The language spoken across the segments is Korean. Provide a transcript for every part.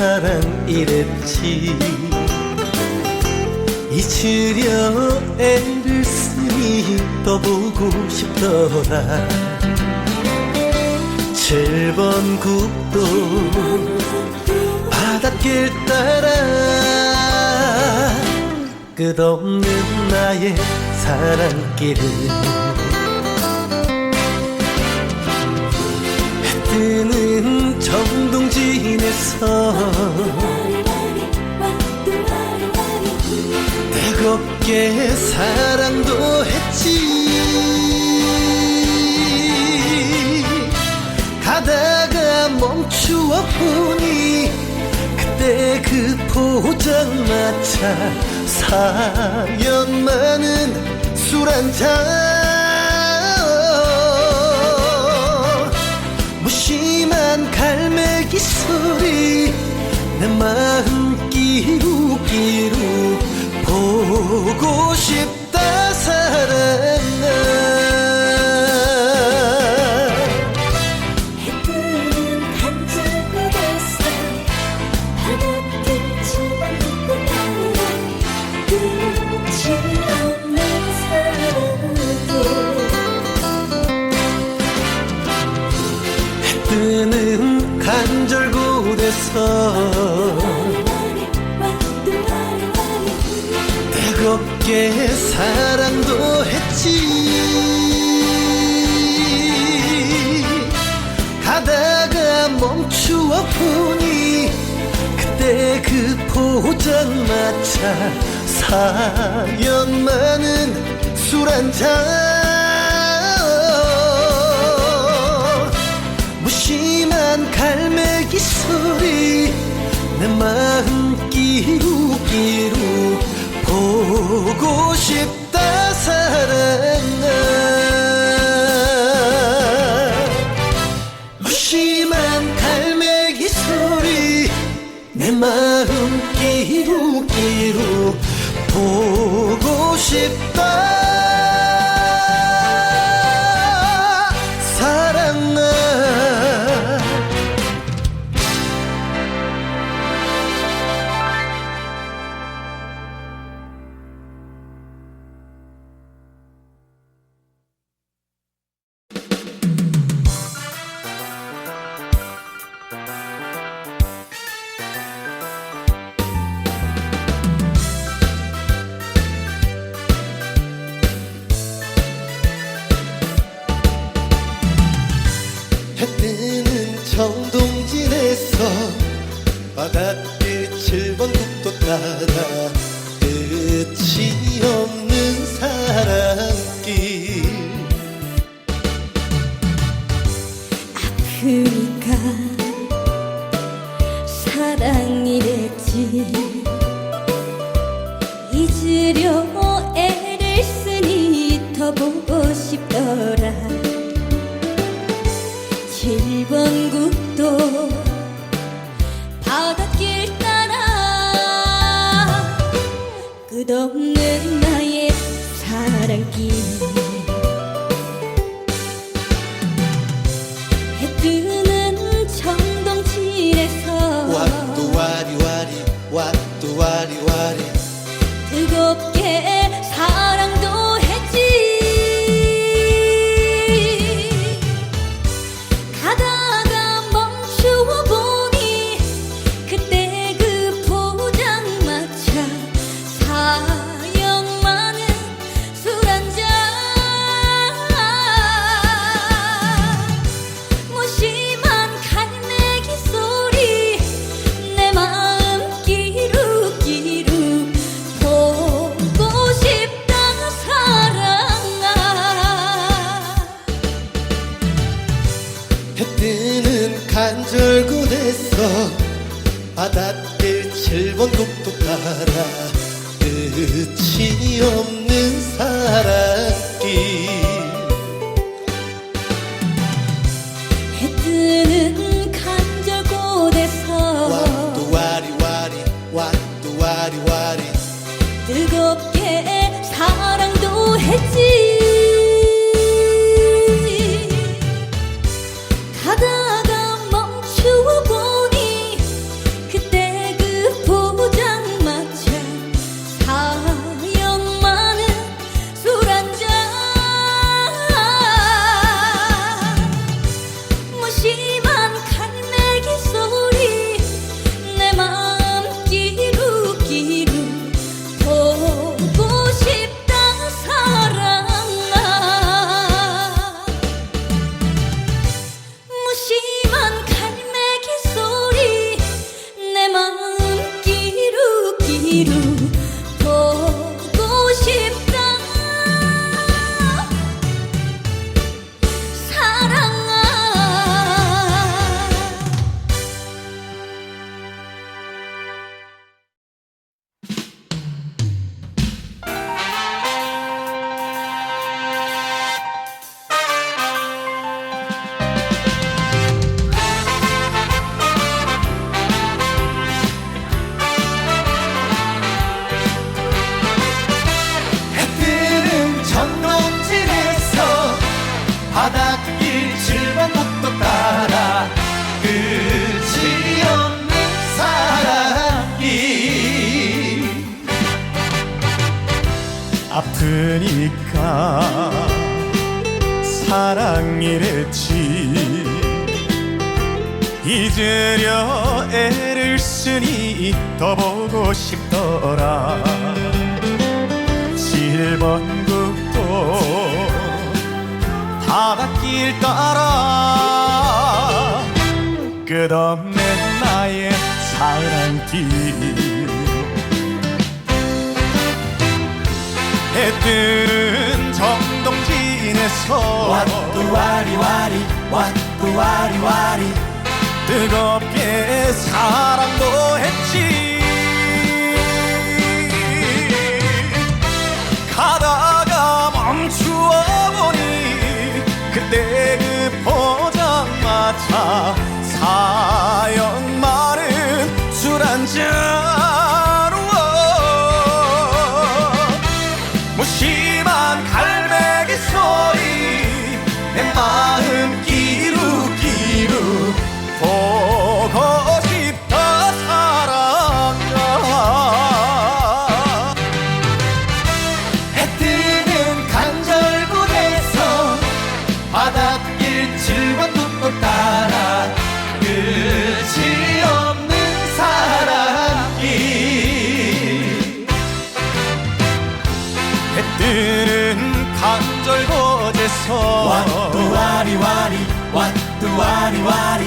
사랑 이랬지. 잊으려 애를 쓰니 떠보고 싶더라. 7번 국도 바닷길 따라 끝없는 나의 사랑길을 해 뜨는 정동 진에서 뜨겁게 사랑도 했지. 가다가 멈추어 보니. 그때 그 포장마차 사연 많은 술 한잔 내 마음 끼룩끼룩 보고 싶다 사랑아 해뜨는 끝이 없는 사랑들 뜨는 간절곶에서 뜨겁게 사랑도 했지. 가다가 멈추어 보니 그때 그 포장마차 사연 많은 술 한잔. 무심한 갈매기 소리 내 마음 끼룩끼룩 보고 싶다 사랑아 따라 끝이 없는 사랑길. 아프니까 사랑이랬지. 잊으려 애를 쓰니 더 보고 싶더라. 7번 끝없는 나의 사랑길 끝 아프니까 사랑이랬지 잊으려 애를 쓰니 더 보고 싶더라. 7번 국도 바닷길 따라 끝없는 나의 사랑길 해 뜨는 정동진에서 와뚜와리 와리 와뚜와리 와리. 뜨겁게 사랑도 했지 무심 와뚜와리와리.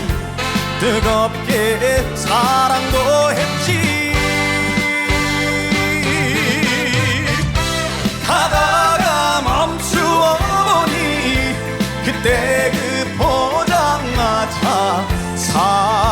뜨겁게 사랑도 했지. 가다가 멈추어 보니 그때 그 포장마차 사